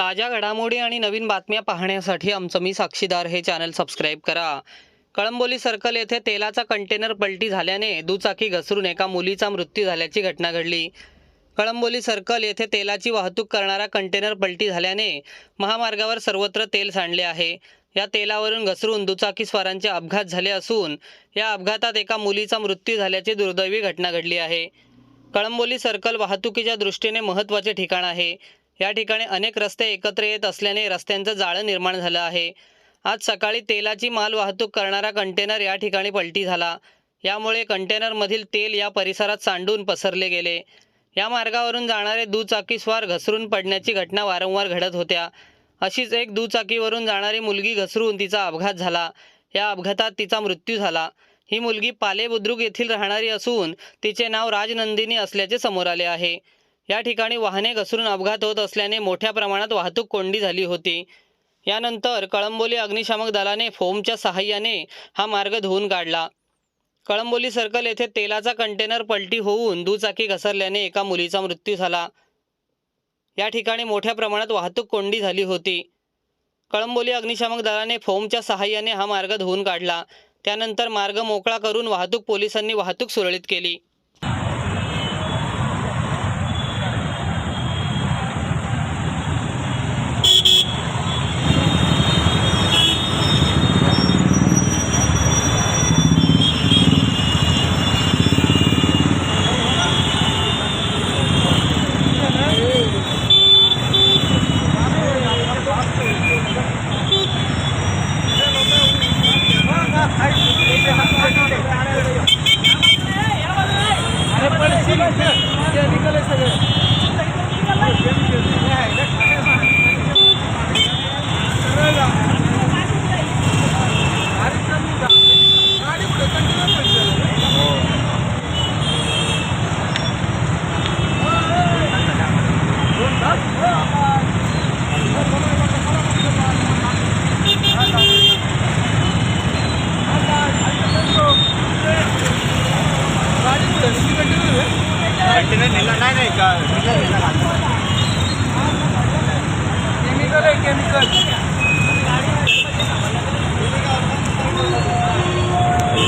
ताज्या घडामोडी आणि नवीन बातम्या पाहण्यासाठी आमचं मी साक्षीदार हे चॅनल सबस्क्राईब करा. कळंबोली सर्कल येथे तेलाचा कंटेनर पलटी झाल्याने दुचाकी घसरून एका मुलीचा मृत्यू झाल्याची घटना घडली. कळंबोली सर्कल येथे तेलाची वाहतूक करणारा कंटेनर पलटी झाल्याने महामार्गावर सर्वत्र तेल सांडले आहे. या तेलावरून घसरून दुचाकीस्वारांचे अपघात झाले असून या अपघातात एका मुलीचा मृत्यू झाल्याची दुर्दैवी घटना घडली आहे. कळंबोली सर्कल वाहतुकीच्या दृष्टीने महत्त्वाचे ठिकाण आहे. या ठिकाणी अनेक रस्ते एकत्र येत असल्याने रस्त्यांचं जाळं निर्माण झालं आहे. आज सकाळी तेलाची माल वाहतूक करणारा कंटेनर या ठिकाणी पलटी झाला. यामुळे कंटेनरमधील तेल या परिसरात सांडून पसरले गेले. या मार्गावरून जाणारे दुचाकीस्वार घसरून पडण्याची घटना वारंवार घडत होत्या. अशीच एक दुचाकीवरून जाणारी मुलगी घसरून तिचा अपघात झाला. या अपघातात तिचा मृत्यू झाला. ही मुलगी पाले बुद्रुक येथील राहणारी असून तिचे नाव राजनंदिनी असल्याचे समोर आले आहे. या ठिकाणी वाहने घसरून अपघात होत असल्याने मोठ्या प्रमाणात वाहतूक कोंडी झाली होती. यानंतर कळंबोली अग्निशामक दलाने फोमच्या सहाय्याने हा मार्ग धुवून काढला. कळंबोली सर्कल येथे तेलाचा कंटेनर पलटी होऊन दुचाकी घसरल्याने एका मुलीचा मृत्यू झाला. या ठिकाणी मोठ्या प्रमाणात वाहतूक कोंडी झाली होती. कळंबोली अग्निशामक दलाने फोमच्या सहाय्याने हा मार्ग धुवून काढला. त्यानंतर मार्ग मोकळा करून वाहतूक पोलिसांनी वाहतूक सुरळीत केली. निकाल आहे सगळे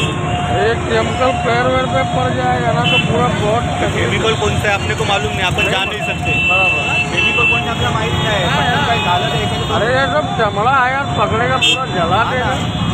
केमिकल पैर वैर पे पड़ जाएगा ना तो पूरा बहुत केमिकल कौन सा है अपने को मालूम नहीं अपन जान नहीं सकते। बराबर केमिकल कौन सा अपना मालूम है? अरे ये सब चमड़ा है यार पकड़ेगा पूरा जला हाँ, देगा हाँ।